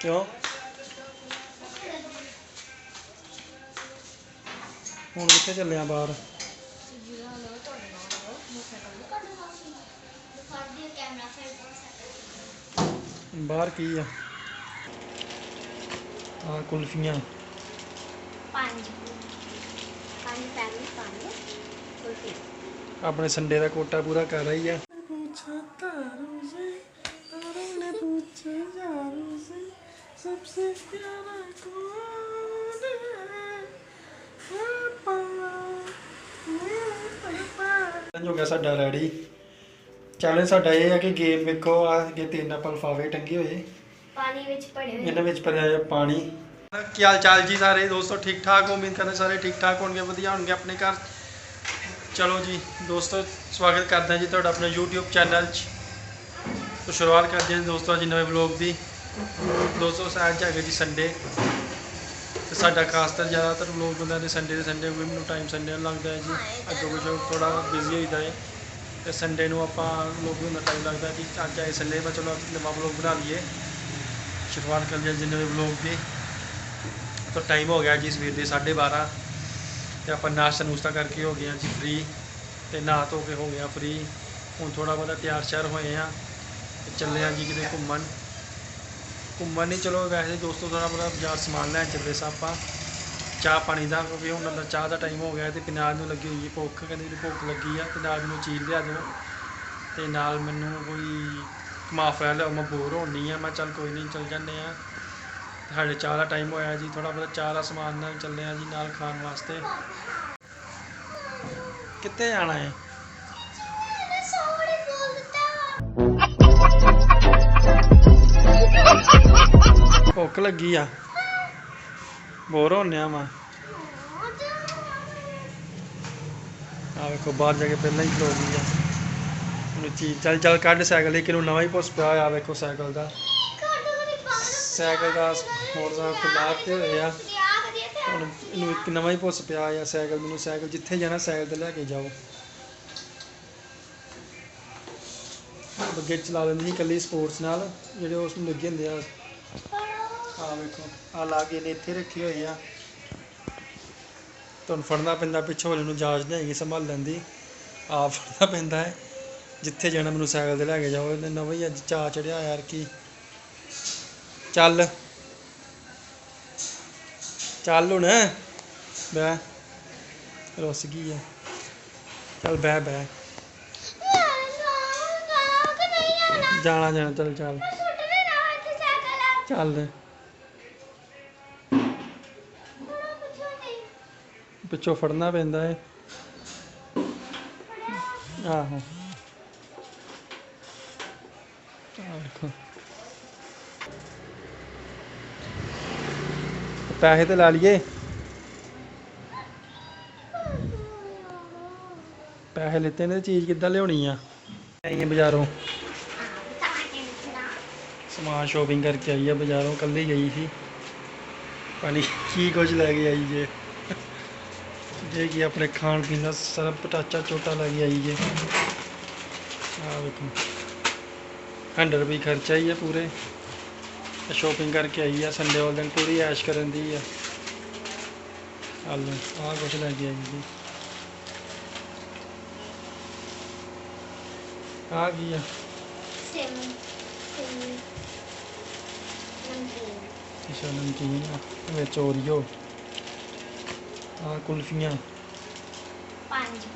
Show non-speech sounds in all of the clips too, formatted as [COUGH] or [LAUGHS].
ਕਿਉਂ? ਹੁਣ ਕਿੱਥੇ ਚੱਲਿਆ ਬਾਹਰ? ਬਾਹਰ ਕੀ ਆ? ਆ ਕੁਲਫੀਆਂ। ਪੰਜ। ਪੰਜ ਫੈਮਿਲੀ ਪੰਜ ਕੁਲਫੀ ਆਪਣੇ ਸੰਡੇ ਦਾ ਕੋਟਾ ਪੂਰਾ ਕਰ ਰਹੀ ਆ। सबसे प्यारा कौन है ਹੋ ਗਿਆ ਸਾਡਾ ਰੈਡੀ ਚੈਲੰਜ ਸਾਡਾ ਇਹ ਹੈ ਕਿ ਗੇਮ ਵੇਖੋ ਆ ਕਿ ਤਿੰਨ ਆਪਾਂ ਲਫਾਵੇ ਟੰਗੇ ਹੋਏ ਪਾਣੀ ਵਿੱਚ ਪੜੇ ਹੋਏ ਇਹਨਾਂ ਵਿੱਚ ਭਰਿਆ ਹੈ ਪਾਣੀ ਕੀ ਹਾਲ ਚਾਲ ਜੀ ਸਾਰੇ ਦੋਸਤੋ ਠੀਕ ਠਾਕ ਉਮੀਦ ਕਰਦੇ ਸਾਰੇ ਠੀਕ ਠਾਕ ਹੋਣਗੇ ਵਧੀਆ ਹੋਣਗੇ ਆਪਣੇ ਘਰ ਚਲੋ ਜੀ ਦੋਸਤੋ ਸਵਾਗਤ ਕਰਦੇ ਹਾਂ ਜੀ ਤੁਹਾਡਾ ਆਪਣੇ YouTube ਚੈਨਲ 'ਚ ਤੋਂ ਸ਼ੁਰੂਆਤ ਕਰਦੇ ਹਾਂ ਦੋਸਤੋ ਅੱਜ ਨਵੇਂ ਵਲੌਗ ਦੀ ਦੋਸਤੋ ਚ ਹੈਗਾ ਜੀ ਸੰਡੇ ਤੇ ਸਾਡਾ ਖਾਸ ਕਰ ਜ਼ਿਆਦਾਤਰ ਲੋਕ ਬੰਦਾ ਨੇ ਸੰਡੇ ਦੇ ਸੰਡੇ ਕੋਈ ਮੈਨੂੰ ਟਾਈਮ ਸੰਡੇ ਨੂੰ ਲੱਗਦਾ ਹੈ ਜੀ। ਅੱਗੋਂ ਪਿੱਛੋਂ ਥੋੜਾ ਬਿਜ਼ੀ ਹੋਈਦਾ ਹੈ। ਤੇ ਸੰਡੇ ਨੂੰ ਆਪਾਂ ਲੋਕ ਨੂੰ ਟਾਈਮ ਲੱਗਦਾ ਜੀ ਅੱਜ ਆਏ ਸੰਡੇ ਮੈਂ ਚਲੋ ਨਵਾਂ ਵਲੌਗ ਬਣਾ ਲਈਏ। ਸ਼ੁਰੂਆਤ ਕਰ ਹਾਂ ਜਿੰਨੇ ਨਵੇਂ ਵਲੌਗ ਦੀ। ਤਾਂ ਟਾਈਮ ਹੋ ਗਿਆ ਜੀ ਸਵੇਰ ਦੇ 12:30 ਤੇ ਆਪਾਂ ਨਾਸ਼ਤਾ ਨੂਸ਼ਤਾ ਕਰਕੇ ਹੋ ਗਏ ਹਾਂ ਜੀ ਫ੍ਰੀ ਤੇ ਨਹਾ ਧੋ ਕੇ ਹੋ ਗਿਆ ਫ੍ਰੀ ਹੁਣ ਥੋੜਾ ਬਹੁਤਾ ਤਿਆਰ ਸ਼ਿਆਰ ਹੋਏ ਆ ਚੱਲੇ ਆ ਜੀ ਕਿਤੇ ਘੁੰਮਣ। ਘੁੰਮਣ ਨਹੀਂ ਚਲੋ, ਵੈਸੇ ਦੋਸਤੋ ਥੋੜ੍ਹਾ ਬਹੁਤਾ ਬਾਜ਼ਾਰ ਸਮਾਨ ਲੈਣ ਚੱਲੇ ਸਾਂ ਆਪਾਂ। ਚਾਹ ਪਾਣੀ ਦਾ, ਕਿਉਂਕਿ ਹੁਣ ਤਾਂ ਚਾਹ ਦਾ ਟਾਈਮ ਹੋ ਗਿਆ ਅਤੇ ਪਿਨਾਜ ਨੂੰ ਲੱਗੀ ਹੋਈ ਹੈ ਭੁੱਖ, ਕਹਿੰਦੀ ਵੀ ਭੁੱਖ ਲੱਗੀ ਆ, ਤੇ ਨਾਲ ਮੈਨੂੰ ਚੀਜ਼ ਲਿਆ ਦਿਓ। ਅਤੇ ਨਾਲ ਮੈਨੂੰ ਕੋਈ ਮਾਫਾ ਲਿਆਓ ਮੈਂ ਬੋਰ ਹੋਣੀ ਆ, ਮੈਂ ਚੱਲ ਕੋਈ ਨਹੀਂ, ਚੱਲ ਜਾਂਦੇ ਆ। ਸਾਡੇ ਚਾਹ ਦਾ ਟਾਈਮ ਹੋਇਆ ਜੀ ਥੋੜਾ ਬਹੁਤਾ ਚਾਹ ਦਾ ਸਮਾਨ ਨਾਲ ਚੱਲੇ ਆ ਜੀ, ਨਾਲ ਖਾਣ ਵਾਸਤੇ। ਕਿੱਥੇ ਜਾਣਾ ਹੈ? ਭੁੱਖ ਲੱਗੀ ਆ। ਬੋਰ ਹੋਣਿਆ ਵਾ। ਆ ਵੇਖੋ, ਬਾਹਰ ਜਾ ਕੇ ਪਹਿਲਾਂ ਹੀ ਖਲੋ ਗਈ ਆ। ਉਹਨੂੰ ਚੀਜ਼ ਚੱਲ ਚੱਲ ਕੱਢ ਸਾਈਕਲ, ਇੱਕ ਨੂੰ ਨਵਾਂ ਹੀ ਪੁੱਸ ਪਿਆ ਆ ਵੇਖੋ ਸਾਈਕਲ ਦਾ। ਸਾਈਕਲ ਦਾ ਹੋਰ ਦਾ ਖੁੱਲਾ ਤੇ ਹੋਇਆ। ਹੁਣ ਇਹਨੂੰ ਇੱਕ ਨਵਾਂ ਹੀ ਪੁੱਸ ਪਿਆ ਆ ਸਾਈਕਲ ਮੈਨੂੰ। ਸਾਈਕਲ ਜਿੱਥੇ ਜਾਣਾ, ਸਾਈਕਲ ਤੇ ਲੈ ਕੇ ਜਾਓ। ਅੱਗੇ ਚਲਾ ਲੈਂਦੀ ਸੀ ਇਕੱਲੀ ਸਪੋਰਟਸ ਨਾਲ, ਜਿਹੜੇ ਉਸ ਨੂੰ ਲੱਗੇ ਹੁੰਦੇ ਆ। ਆ ਵੇਖੋ ਆ ਲਾ ਕੇ ਨੇ ਇੱਥੇ ਰੱਖੀ ਹੋਈ ਆ। ਤੁਹਾਨੂੰ ਫੜਨਾ ਪੈਂਦਾ ਪਿੱਛੋਂ ਵਾਲੇ ਨੂੰ ਜਾਜ ਨਹੀਂ ਸੰਭਾਲ ਲੈਂਦੀ। ਆਪ ਫੜਨਾ ਪੈਂਦਾ ਹੈ। ਜਿੱਥੇ ਜਾਣਾ ਮੈਨੂੰ ਸਾਈਕਲ ਤੇ ਲੈ ਕੇ ਜਾਓ। ਇਹਨੇ ਨਵਾਂ ਹੀ ਅੱਜ ਚਾ ਚੜਿਆ ਯਾਰ ਕੀ। ਚੱਲ। ਚੱਲ ਹੁਣ। ਬੈ ਰੁੱਸ ਗਈ ਆ। ਚੱਲ ਬੈ ਬੈ ਜਾਣਾ ਜਾਣਾ। ਚੱਲ ਚੱਲ। ਚੱਲ। ਪਿੱਛੋਂ ਫੜਨਾ ਪੈਂਦਾ ਹੈ ਆਹੋ। ਪੈਸੇ ਤੇ ਲਾ ਲਈਏ। ਪੈਸੇ ਲਿੱਤੇ ਨੇ ਤੇ ਚੀਜ਼ ਕਿੱਦਾਂ ਲਿਆਉਣੀ ਆ? ਆਈਏ ਬਾਜ਼ਾਰੋਂ। ਸਮਾਨ ਸ਼ੋਪਿੰਗ ਕਰਕੇ ਆਈ ਆ ਬਾਜ਼ਾਰੋਂ ਕੱਲੀ ਗਈ ਸੀ। ਪਾਣੀ ਕੀ ਕੁਝ ਲੈ ਕੇ ਆਈ ਜੇ। ਜੇ ਕੀ ਆਪਣੇ ਖਾਣ ਪੀਣ ਦਾ ਸਾਰਾ ਪਟਾਚਾ ਚੋਟਾ ਲੈ ਕੇ ਆਈ ਜੇ ਆ ਵੇਖੋ 100 ਰੁਪਏ ਖਰਚਾ ਹੀ ਆ ਪੂਰੇ ਸ਼ੋਪਿੰਗ ਕਰਕੇ ਆਈ ਆ ਸੰਡੇ ਵਾਲੇ ਦਿਨ ਪੂਰੀ ਐਸ਼ ਕਰਨ ਦੀ ਆ ਚੱਲ ਆਹ ਕੁਝ ਲੈ ਕੇ ਆਈ ਜੀ ਆ ਕੀ ਆ ਅੱਛਾ ਨਮਕੀਨ ਆ ਵਿੱਚ ਓਰੀਓ ਆ ਕੁਲਫੀਆਂ। ਪੰਜ।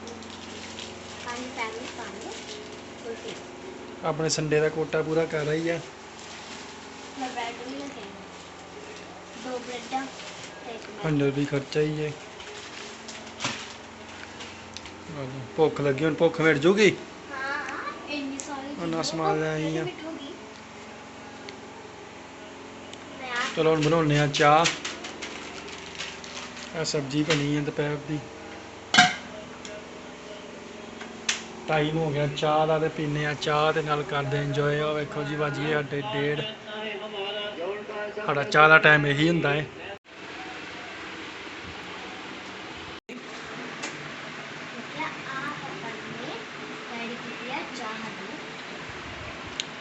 ਪੰਜ ਫੈਮਿਲੀ ਪੰਜ। ਕੁਲਫੀ। ਆਪਣੇ ਸੰਡੇ ਦਾ ਕੋਟਾ ਪੂਰਾ ਕਰ ਰਹੀ ਆ। ਮੈਂ ਬ੍ਰੈਡ ਵੀ ਲੈ ਕੇ ਆਈ। ਦੋ ਬ੍ਰੈਡਾਂ ਤੇ ਇੱਕ ਮੈਂ 100 ਰੁਪਏ ਖਰਚਾ ਹੀ ਹੈ ਭੁੱਖ ਲੱਗੀ ਹੁਣ ਭੁੱਖ ਮਿਟ ਜੂਗੀ? ਹਾਂ ਇੰਨੀ ਸਾਰੀ ਉਹਨਾਂ ਸਮਾਨ ਲੈ ਆਈ ਆ। ਮਿਟੂਗੀ। ਮੈਂ ਆ ਚਲੋ ਹੁਣ ਬਣਾਉਨੇ ਆ ਚਾਹ। ਆ ਸਬਜ਼ੀ ਬਣੀ ਹੈ ਦੁਪਹਿਰ ਦੀ। ਟਾਈਮ ਹੋ ਗਿਆ ਚਾਹ ਦਾ ਤੇ ਪੀਨੇ ਆ। ਚਾਹ ਤੇ ਨਾਲ ਕਰਦੇ ਇੰਜੋਏ ਆ ਵੇਖੋ ਜੀ ਵੱਜ ਗਏ ਸਾਡੇ ਡੇਢ। ਸਾਡਾ ਚਾਹ ਦਾ ਟਾਈਮ ਇਹੀ ਹੁੰਦਾ ਦੀ।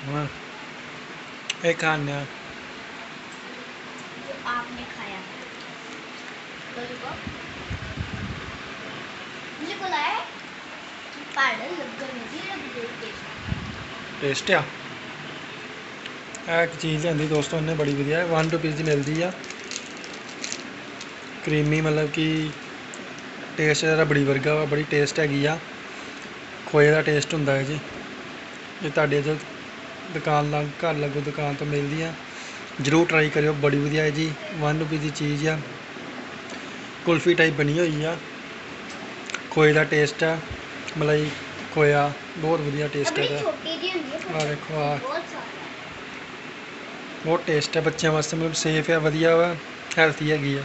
ਹਾਂ। ਇਹ ਖਾਣਾ लॉलीपॉप मुझे को लाया पागल लग गई लग गई ਟੇਸਟ ਆ ਇਹ ਇੱਕ ਚੀਜ਼ ਲਿਆਂਦੀ ਦੋਸਤੋ ਇਹਨੇ ਬੜੀ ਵਧੀਆ 1 ਰੁਪਏ ਦੀ ਮਿਲਦੀ ਆ ਕਰੀਮੀ ਮਤਲਬ ਕਿ ਟੇਸਟ ਇਹਦਾ ਬੜੀ ਵਰਗਾ ਵਾ ਬੜੀ ਟੇਸਟ ਹੈਗੀ ਆ ਖੋਏ ਦਾ ਟੇਸਟ ਹੁੰਦਾ ਹੈ ਜੀ ਜੇ ਤੁਹਾਡੇ ਇੱਧਰ ਦੁਕਾਨ ਲੰਗ ਘਰ ਲੱਗੋ ਦੁਕਾਨ ਤੋਂ ਮਿਲਦੀ ਆ ਜਰੂਰ ਟਰਾਈ ਕਰਿਓ ਬੜੀ ਵਧੀਆ ਹੈ ਜੀ 1 ਰੁਪਏ ਦੀ ਚੀਜ਼ ਆ ਕੁਲਫੀ ਟਾਈਪ ਬਣੀ ਹੋਈ ਆ। ਖੋਏ ਦਾ ਟੇਸਟ ਆ ਮਲਾਈ ਖੋਇਆ ਬਹੁਤ ਵਧੀਆ ਟੇਸਟ ਹੈ ਇਹਦਾ ਛੋਟੀ ਜਿਹੀ ਹੁੰਦੀ ਹੈ ਆ ਦੇਖੋ ਆ ਬਹੁਤ ਸਾਰਾ ਬਹੁਤ ਟੇਸਟ ਹੈ ਬੱਚਿਆਂ ਵਾਸਤੇ ਮਤਲਬ ਸੇਫ ਹੈ ਵਧੀਆ ਵਾ ਹੈਲਥੀ ਹੈਗੀ ਆ।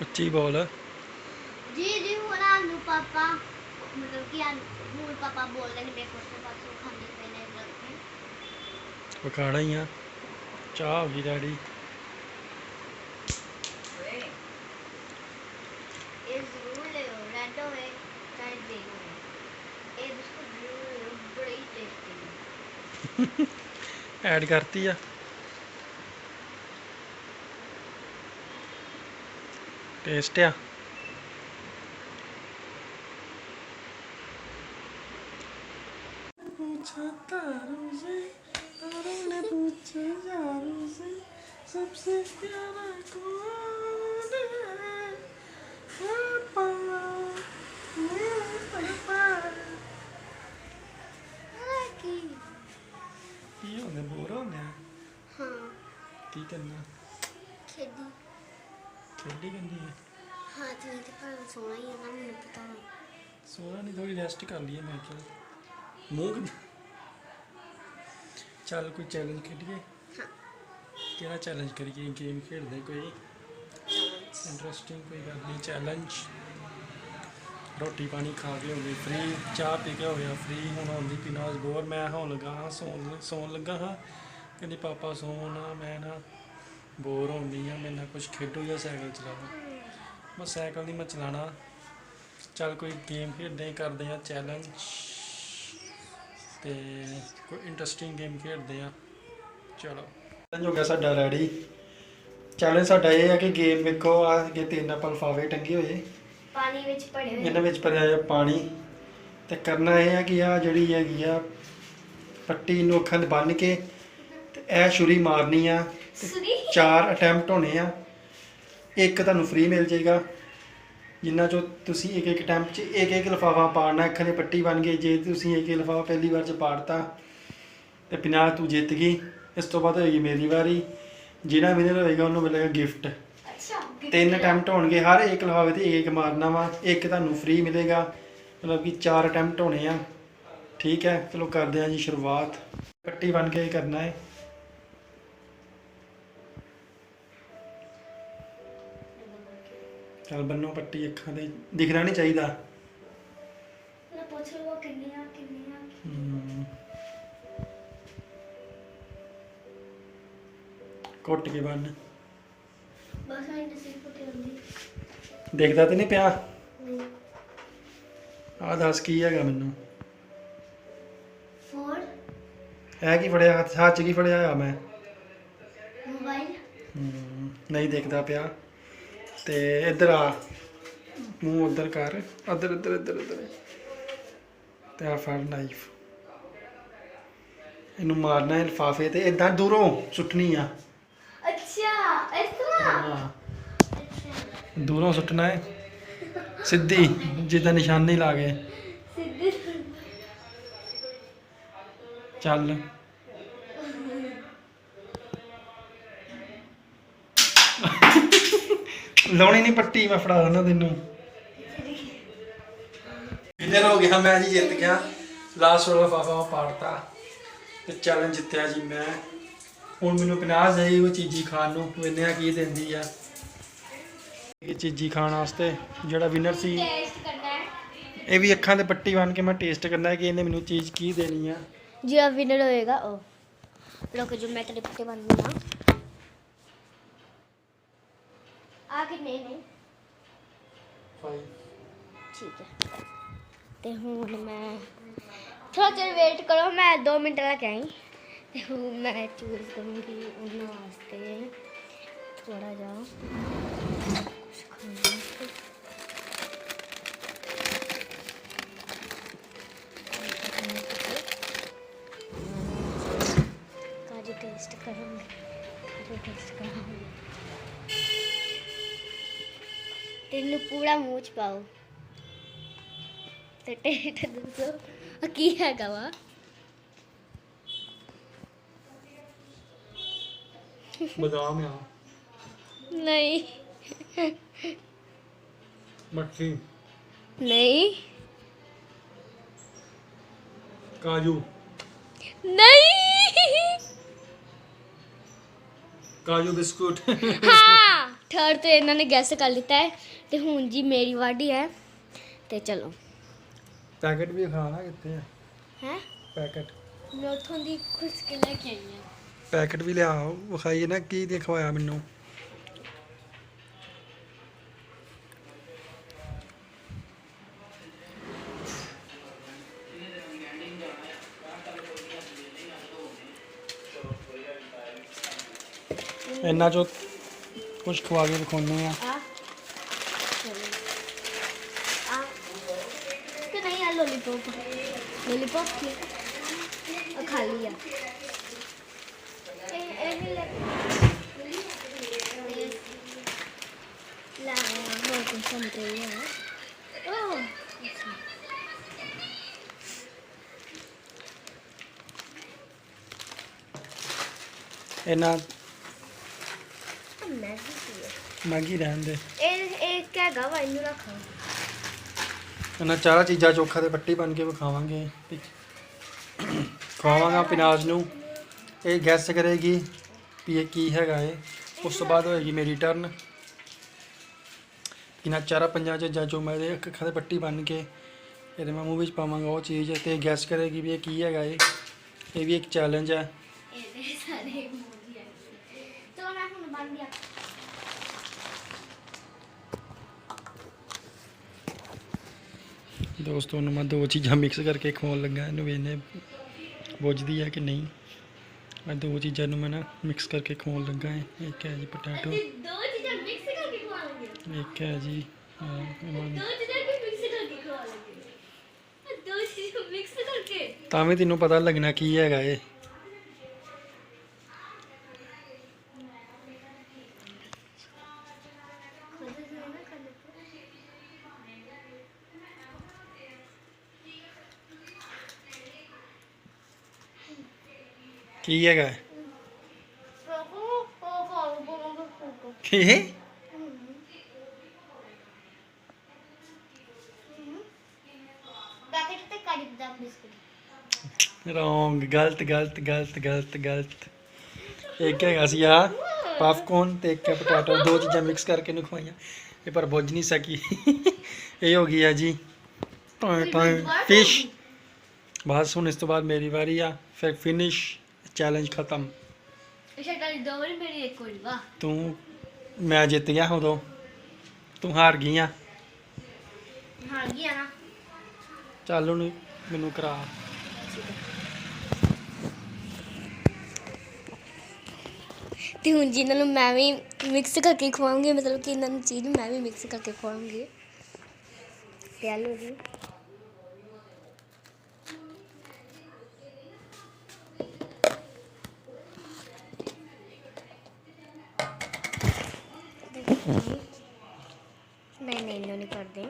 ਉੱਚੀ ਬੋਲ। ਜੀ ਜੀ ਹੋਰ ਆਲੂ ਪਾਪਾ। मतलब कि अनु पापा बोल रहे हैं मेरे को से परसों खाने पीने लगते ਵਿਖਾਣਾ ਹੀ ਆ ਚਾਹ ਹੋ ਗਈ ਡੈਡੀ ये जरूर ले लो रेड होए चाहे ग्रीन होए ये बिस्कुट जरूर ले लो बड़े ही टेस्टी है ਐਡ ਕਰਤੀ ਆ ਟੇਸਟ ਆ ਨੇ ਬੋਰੋਨੇ ਹਾਂ। ਕੀ ਕਰਨਾ? ਖੇਡੀ। ਖੇਡੀ ਕੰਦੀ ਹੈ? ਹਾਂ ਤੇ ਤੇ ਪਰ ਸੋਣਾ ਹੀ ਨਾ ਮੈਨੂੰ ਪਤਾ ਸੋਣਾ ਨਹੀਂ ਥੋੜੀ ਰੈਸਟ ਕਰ ਲਈਏ ਮੈਂ ਕਿਹਾ। ਮੂੰਹ ਚੱਲ ਕੋਈ ਚੈਲੰਜ ਖੇਡੀਏ। ਹਾਂ। ਕਿਹੜਾ ਚੈਲੰਜ ਕਰੀਏ? ਗੇਮ ਖੇਡਦੇ ਕੋਈ? ਇੰਟਰਸਟਿੰਗ ਕੋਈ ਗੱਲ ਨਹੀਂ ਚੈਲੰਜ ਰੋਟੀ ਪਾਣੀ ਖਾ ਕੇ ਹੋ ਗਈ ਫ੍ਰੀ ਚਾਹ ਪੀ ਕੇ ਹੋ ਗਿਆ ਫ੍ਰੀ ਹੁਣ ਆਉਂਦੀ ਪੀਣਾ ਬੋਰ ਮੈਂ ਹੋਣ ਲੱਗਾ ਹਾਂ ਸੌਣ ਸੌਣ ਲੱਗਾ ਹਾਂ। ਕਹਿੰਦੀ ਪਾਪਾ ਸੌਣਾ ਮੈਂ ਨਾ ਬੋਰ ਹੁੰਦੀ ਆ ਮੇਰੇ ਨਾਲ ਕੁਝ ਖੇਡੋ ਜਾਂ ਸਾਈਕਲ ਚਲਾਓ। ਮੈਂ ਸਾਈਕਲ ਨਹੀਂ ਮੈਂ ਚਲਾਣਾ ਚੱਲ ਕੋਈ ਗੇਮ ਖੇਡਦੇ ਹਾਂ, ਕਰਦੇ ਆ ਚੈਲੰਜ ਤੇ ਕੋਈ ਇੰਟਰਸਟਿੰਗ ਗੇਮ ਖੇਡਦੇ ਆ ਚਲੋ। ਚੈਲੰਜ ਹੋ ਗਿਆ ਸਾਡਾ ਰੈਡੀ ਚੈਲੰਜ ਸਾਡਾ ਇਹ ਹੈ ਕਿ ਗੇਮ ਵੇਖੋ ਆ ਅੱਗੇ ਤਿੰਨ ਆਪਾਂ ਲਫਾਵੇ ਟੰਗੇ ਹੋਏ। ਪਾਣੀ ਵਿੱਚ ਭਰੇ ਹੋਏ। ਇਹਨਾਂ ਵਿੱਚ ਭਰਿਆ ਹੋਇਆ ਪਾਣੀ। ਤੇ ਕਰਨਾ ਇਹ ਹੈ ਕਿ ਆ ਜਿਹੜੀ ਹੈਗੀ ਆ ਪੱਟੀ ਨੂੰ ਅੱਖਾਂ 'ਤੇ ਬੰਨ ਕੇ ਤੇ ਇਹ ਛੁਰੀ ਮਾਰਨੀ ਆ। ਚਾਰ ਅਟੈਂਪਟ ਹੋਣੇ ਆ। ਇੱਕ ਤੁਹਾਨੂੰ ਫ੍ਰੀ ਮਿਲ ਜਾਏਗਾ। ਜਿੰਨਾ ਚੋਂ ਤੁਸੀਂ ਇੱਕ ਇੱਕ ਅਟੈਂਪਟ 'ਚ ਇੱਕ ਇੱਕ ਲਫਾਫਾ ਪਾੜਨਾ ਅੱਖਾਂ ਦੀ ਪੱਟੀ ਬਣ ਗਈ। ਜੇ ਤੁਸੀਂ ਇੱਕ ਇੱਕ ਲਫਾਫਾ ਪਹਿਲੀ ਵਾਰ 'ਚ ਪਾੜਤਾ ਤੇ 50 ਤੂੰ ਜਿੱਤ ਗਈ। ਇਸ ਤੋਂ ਬਾਅਦ ਹੋਏਗੀ ਮੇਰੀ ਵਾਰੀ। ਜਿਹੜਾ ਵਿਨਰ ਹੋਏਗਾ ਉਹਨੂੰ ਮਿਲੇਗਾ ਗਿਫਟ ਅੱਛਾ ਤਿੰਨ ਅਟੈਂਪਟ ਹੋਣਗੇ ਹਰ ਇੱਕ ਲਿਫਾਫੇ ਤੇ ਇੱਕ ਮਾਰਨਾ ਵਾ। ਇੱਕ ਤੁਹਾਨੂੰ ਫ੍ਰੀ ਮਿਲੇਗਾ। ਮਤਲਬ ਕਿ ਚਾਰ ਅਟੈਂਪਟ ਹੋਣੇ ਆ। ਠੀਕ ਹੈ ਚਲੋ ਕਰਦੇ ਹਾਂ ਜੀ ਸ਼ੁਰੂਆਤ। ਪੱਟੀ ਬਣ ਕੇ ਕਰਨਾ ਹੈ। ਚਲ ਬੰਨੋ ਪੱਟੀ ਅੱਖਾਂ ਦੇ ਦਿਖਣਾ ਨਹੀਂ ਚਾਹੀਦਾ। ਘੁੱਟ ਕੇ ਬੰਨ। ਦੇਖਦਾ ਤੇ ਨਹੀਂ ਪਿਆ? ਆ ਦੱਸ ਕੀ ਹੈਗਾ ਮੈਨੂੰ? ਫੋਨ। ਹੈ ਕੀ ਫੜਿਆ? ਹੱਥ ਹੱਥ ਕੀ ਫੜਿਆ ਆ ਮੈਂ? ਮੋਬਾਈਲ। ਨਹੀਂ ਦੇਖਦਾ ਪਿਆ। ਤੇ ਇੱਧਰ ਆ। ਮੂੰਹ ਉੱਧਰ ਕਰ। ਇੱਧਰ ਇੱਧਰ ਇੱਧਰ ਇੱਧਰ। ਤੇ ਆ ਫੜ ਨਾਈਫ ਇਹਨੂੰ ਮਾਰਨਾ ਹੈ ਲਿਫਾਫੇ ਤੇ। ਇਦਾਂ ਦੂਰੋਂ ਸੁੱਟਣੀ ਆ। ਦੂਰੋਂ ਸੁੱਟਣਾ ਹੈ। ਸਿੱਧੀ, ਜਿੱਦਾਂ ਨਿਸ਼ਾਨੇ ਲਾ ਗਏ ਚੱਲ। ਲਾਉਣੀ ਨਹੀਂ ਪੱਟੀ, ਮੈਂ ਫੜਾ ਦਿੰਦਾ ਤੈਨੂੰ। ਵਿਨਰ ਹੋ ਗਿਆ, ਮੈਂ ਜੀ ਜਿੱਤ ਗਿਆ। ਲਾਸਟ ਵਾਲਾ ਲਿਫਾਫਾ ਪਾੜਤਾ ਤੇ ਚੈਲੰਜ ਜਿੱਤਿਆ ਜੀ ਮੈਂ। ਹੁਣ ਮੈਨੂੰ ਪਨਾਹ ਦੇਈ ਉਹ ਚੀਜ਼ੀ ਖਾਣ ਨੂੰ ਵੇਖਦੇ ਆ ਕੀ ਦਿੰਦੀ ਆ? ਇਹ ਚੀਜ਼ੀ ਖਾਣ ਵਾਸਤੇ ਜਿਹੜਾ ਵਿਨਰ ਸੀ। ਇਹ ਵੀ ਅੱਖਾਂ ਦੇ ਪੱਟੀ ਬੰਨ ਕੇ ਮੈਂ ਟੇਸਟ ਕਰਨਾ ਕਿ ਇਹਨੇ ਮੈਨੂੰ ਚੀਜ਼ ਕੀ ਦੇਣੀ ਆ। ਜਿਹੜਾ ਵਿਨਰ ਹੋਏਗਾ ਉਹ। ਰੁਕ ਜੋ ਮੈਂ ਤੇਰੇ ਪੱਤੇ ਬੰਨ ਦੂੰਗਾ ਆ ਕਿ ਨਹੀਂ ਨਹੀਂ ਤੇ ਹੁਣ ਮੈਂ ਥੋੜਾ ਚਿਰ ਵੇਟ ਕਰੋ ਮੈਂ 2 ਮਿੰਟ ਲਾ ਕੇ ਆਈ। ਤੇ ਹੁਣ ਮੈਂ ਚੂਜ਼ ਕਰੂੰਗੀ ਉਹਨਾਂ ਵਾਸਤੇ। ਥੋੜਾ ਜਿਹਾ ਕੁਛ ਖਾਣ ਕਾਜੂ ਟੇਸਟ ਕਰਾਂਗੇ। ਕਾਜੂ ਟੇਸਟ ਕਰਾਂਗੇ। ਤੈਨੂੰ ਪੂਰਾ ਮੂੰਹ ਚ ਪਾਓ। ਤੇ ਟੇਸਟ ਦੱਸੋ। ਕੀ ਹੈਗਾ ਵਾ? [LAUGHS] ਬਦਾਮ ਆ। ਨਹੀਂ। ਮੱਠੀ। ਨਹੀਂ। ਕਾਜੂ। ਨਹੀਂ। ਕਾਜੂ ਬਿਸਕੁਟ। ਹਾਂ। [LAUGHS] ਥਰਡ ਤੇ ਇਹਨਾਂ ਨੇ ਗੈਸ ਕਰ ਲਿੱਤਾ ਹੈ। ਤੇ ਹੁਣ ਜੀ ਮੇਰੀ ਵਾਢੀ ਹੈ। ਤੇ ਚਲੋ। ਪੈਕੇਟ ਵੀ ਖਾਣਾ ਕਿੱਥੇ ਆ। ਹੈ? ਪੈਕੇਟ। ਮੈਂ ਉੱਥੋਂ ਦੀ ਖੁਸ਼ ਕੇ ਲੈ ਕੇ ਆਈ ਹਾਂ। ਪੈਕਟ ਵੀ ਲਿਆ ਵਿਖਾਈਏ ਨਾ ਕੀ ਦਿਖਵਾਇਆ ਮੈਨੂੰ। ਇੰਨਾ ਚੋਂ ਕੁਝ ਖਵਾ ਕੇ ਦਿਖਾਉਂਦੇ ਆ। ਕਿ ਨਹੀਂ ਆ ਲੋਲੀਪੌਪ ਲੋਲੀਪੌਪ ਕੀ? ਆ, ਖਾਲੀ ਆ ਇਹ ਇਹ ਵੀ ਲੈ ਲਾ ਹੈ ਓ ਅੱਛਾ ਇਹਨਾਂ ਮੈਗੀ ਕੀ ਹੈ ਮੈਗੀ ਰਹਿਣ ਦੇ। ਇਹ ਇਹ ਹੈਗਾ ਵਾ ਇਹਨੂੰ ਰੱਖਾਂ। ਇਹਨਾਂ ਚਾਰਾਂ ਚੀਜ਼ਾਂ ਚੋਖਾ ਤੇ ਪੱਟੀ ਬਣ ਕੇ ਵਿਖਾਵਾਂਗੇ। ਖਵਾਵਾਂਗਾ ਪਿਨਾਜ਼ ਨੂੰ। ਇਹ ਗੈਸ ਕਰੇਗੀ ਵੀ ਇਹ ਕੀ ਹੈਗਾ ਇਹ। ਉਸ ਤੋਂ ਬਾਅਦ ਹੋਏਗੀ ਮੇਰੀ ਟਰਨ ਇਹਨਾਂ ਚਾਰਾਂ ਪੰਜਾਂ ਚੋਂ ਮੈਂ ਇਹਦੇ ਅੱਖਾਂ ਤੇ ਪੱਟੀ ਬਣ ਕੇ ਇਹਦੇ ਮੈਂ ਮੂੰਹ ਵਿੱਚ ਪਾਵਾਂਗਾ ਉਹ ਚੀਜ਼ ਤੇ ਗੈਸ ਕਰੇਗੀ ਵੀ ਇਹ ਕੀ ਹੈਗਾ ਇਹ। ਇਹ ਵੀ ਇੱਕ ਚੈਲੰਜ ਹੈ ਇਹਦੇ ਸਾਰੇ ਮੂਵੀ ਹੈ ਚਲੋ ਮੈਂ ਹੁਣ ਬੰਦ ਗਿਆ ਦੋਸਤੋ ਨੂੰ ਮੈਂ ਦੋ ਚੀਜ਼ਾਂ ਮਿਕਸ ਕਰਕੇ ਖਵਾਉਣ ਲੱਗਾ ਇਹਨੂੰ ਵੇਨੇ ਬੁੱਝਦੀ ਹੈ ਕਿ ਨਹੀਂ? ਮੈਂ ਦੋ ਚੀਜ਼ਾਂ ਨੂੰ ਮੈਂ ਨਾ ਮਿਕਸ ਕਰਕੇ ਖਵਾਉਣ ਲੱਗਾ ਹੈ। ਇੱਕ ਹੈ ਜੀ ਪੋਟੈਟੋ ਦੋ ਚੀਜ਼ਾਂ ਮਿਕਸ ਕਰਕੇ ਹੈ ਜੀ ਤਾਂ ਵੀ ਤੈਨੂੰ ਪਤਾ ਲੱਗਣਾ ਕੀ ਹੈਗਾ ਇਹ ਕੀ ਹੈਗਾ? ਕੀ ਪੈਕੇਟ ਤੇ ਕਾਲੀ ਬਦਾਮ ਬਿਸਕੁਟ ਰੋਂਗ ਗਲਤ ਗਲਤ ਗਲਤ ਗਲਤ ਗਲਤ ਇੱਕ ਹੈਗਾ ਸੀ ਆ? ਪਫਕੌਰਨ ਤੇ ਇੱਕ ਪੋਟੈਟੋ ਦੋ ਚੀਜ਼ਾਂ ਮਿਕਸ ਕਰਕੇ ਇਹਨੂੰ ਖਵਾਈਆਂ। ਇਹ ਪਰ ਬੁੱਝ ਨਹੀਂ ਸਕੀ। ਇਹ ਹੋ ਗਈ ਆ ਜੀ। ਫਿਸ਼ ਬਸ ਹੁਣ ਇਸ ਤੋਂ ਬਾਅਦ ਮੇਰੀ ਵਾਰੀ ਆ। ਫਿਰ ਫਿਨਿਸ਼ ਚੈਲੰਜ ਖਤਮ। ਤਾਂ ਮੈਂ ਜਿੱਤ ਗਿਆ ਉਦੋਂ। ਤੂੰ ਹਾਰ ਗਈ ਆ। ਹਾਂ ਗਿਆ ਨਾ। ਚੱਲ ਹੁਣ ਮੈਨੂੰ ਕਰਾ। ਤੇ ਹੁਣ ਜੀ ਇਹਨਾਂ ਨੂੰ ਮੈਂ ਵੀ ਮਿਕਸ ਕਰਕੇ ਖਵਾਉਂਗੀ, ਮਤਲਬ ਕਿ ਇਹਨਾਂ ਨੂੰ ਚੀਜ਼ ਮੈਂ ਵੀ ਮਿਕਸ ਕਰਕੇ ਖਵਾਉਂਗੀ। ਤੇ ਆਲੂ ਜੀ। ਨਹੀਂ ਨਹੀਂ ਨਹੀਂ ਕਰਦੇ।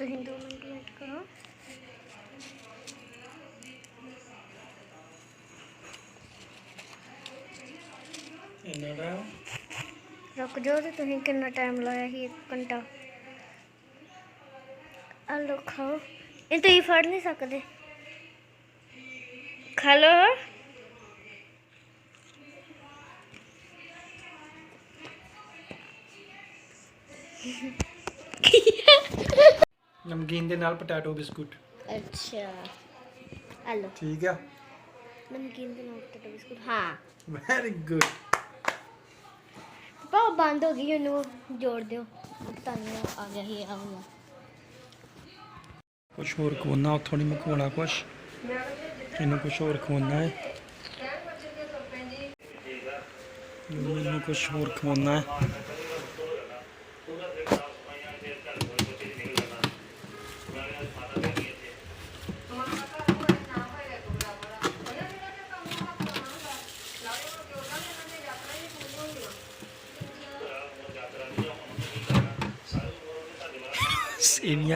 ਤੁਸੀਂ ਦੋ ਮਿੰਟ ਵੇਟ ਕਰੋ ਇਹਨਾਂ ਦਾ ਰੁਕ ਜਾਓ ਤੇ ਤੁਸੀਂ ਕਿੰਨਾ ਟਾਈਮ ਲਾਇਆ ਸੀ 1 ਘੰਟਾ ਆ ਲੋ ਖਾਓ ਇਹ ਤੁਸੀਂ ਫੜ ਨਹੀਂ ਸਕਦੇ ਖਾ ਲੋ ਨਮਕੀਨ ਦੇ ਨਾਲ ਪੋਟੈਟੋ ਬਿਸਕੁਟ। ਅੱਛਾ। ਹਲੋ ਠੀਕ ਆ? ਨਮਕੀਨ ਦੇ ਨਾਲ ਟੱਟਾ ਬਿਸਕੁਟ ਹਾਂ। ਵੈਰੀ ਗੁੱਡ ਪਾਪਾ ਉਹ ਬੰਦ ਹੋ ਗਈ ਉਹਨੂੰ ਜੋੜ ਦਿਓ। ਤੁਹਾਨੂੰ ਆ ਗਿਆ ਹੀ ਆਊਗਾ ਕੁਛ ਹੋਰ ਖਵਾਉਣਾ ਉੱਥੋਂ ਨਹੀਂ ਮਖਵਾਉਣਾ ਕੁਛ? ਇਹਨੂੰ ਕੁਛ ਹੋਰ ਖਵਾਉਣਾ ਹੈ? ਇਹਨੂੰ ਕੁਛ ਹੋਰ ਖਵਾਉਣਾ ਹੈ?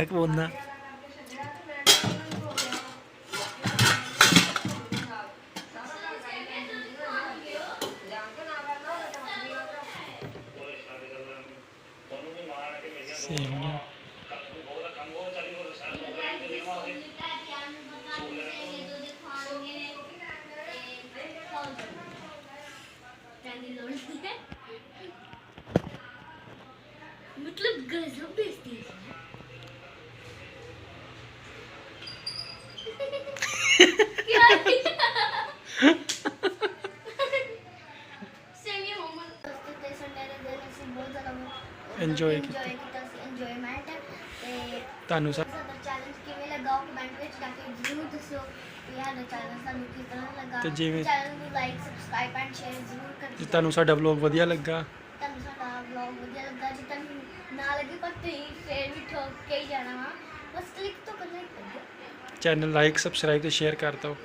പോകുന്ന Enjoy ਕੀਤਾ। ਇੰਜੋਇਮੈਂਟ ਤੇ ਤੁਹਾਨੂੰ ਸਾ ਸਾਡਾ ਚੈਲੰਜ ਕਿਵੇਂ ਲੱਗਾ ਕਮੈਂਟ ਵਿੱਚ ਜਾ ਕੇ ਜ਼ਰੂਰ ਦੱਸੋ ਕਿ ਸਾਡਾ ਚੈਲੰਜ ਸਾਨੂੰ ਕਿਸ ਤਰ੍ਹਾਂ ਲੱਗਾ। ਤੇ ਜਿਵੇਂ- ਚੈਨਲ ਨੂੰ ਲਾਈਕ ਸਬਸਕ੍ਰਾਈਬ ਐਂਡ ਸ਼ੇਅਰ ਜ਼ਰੂਰ ਜੇ ਕਰਨਾ ਤੁਹਾਨੂੰ ਸਾਡਾ ਵਲੌਗ ਵਧੀਆ ਲੱਗਾ? ਤੁਹਾਨੂੰ ਸਾਡਾ ਵਲੌਗ ਵਧੀਆ ਲੱਗਾ ਜੇ ਤੁਹਾਨੂੰ ਨਾ ਲੱਗੇ ਪਰ ਤੁਸੀਂ ਫੇਰ ਵੀ ਠੋਕ ਕੇ ਹੀ ਜਾਣਾ ਵਾ। ਬਸ ਕਲਿੱਕ ਤਾਂ ਕਰਨਾ ਹੀ ਪੈਂਦਾ ਚੈਨਲ ਲਾਈਕ ਸਬਸਕ੍ਰਾਈਬ ਤੇ ਸ਼ੇਅਰ ਕਰ ਦਿਓ।